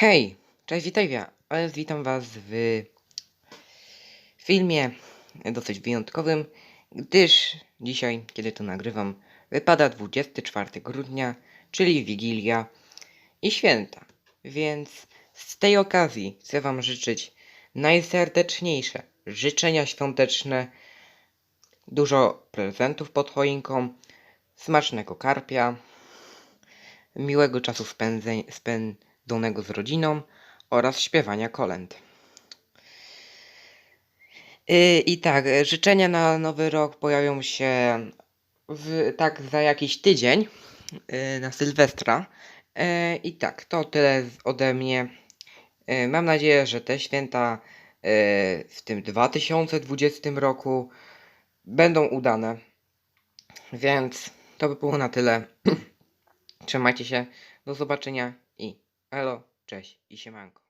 Hej, cześć, witaj, ale witam was w filmie dosyć wyjątkowym, gdyż dzisiaj, kiedy to nagrywam, wypada 24 grudnia, czyli Wigilia i święta. Więc z tej okazji chcę wam życzyć najserdeczniejsze życzenia świąteczne, dużo prezentów pod choinką, smacznego karpia, miłego czasu spędzeń, spędzonego z rodziną oraz śpiewania kolęd. Yy, I tak, życzenia na nowy rok pojawią się w, tak za jakiś tydzień yy, na Sylwestra. Yy, I tak, to tyle ode mnie. Mam nadzieję, że te święta w tym 2020 roku będą udane. Więc to by było na tyle. Trzymajcie się. Do zobaczenia i elo, cześć i siemanko.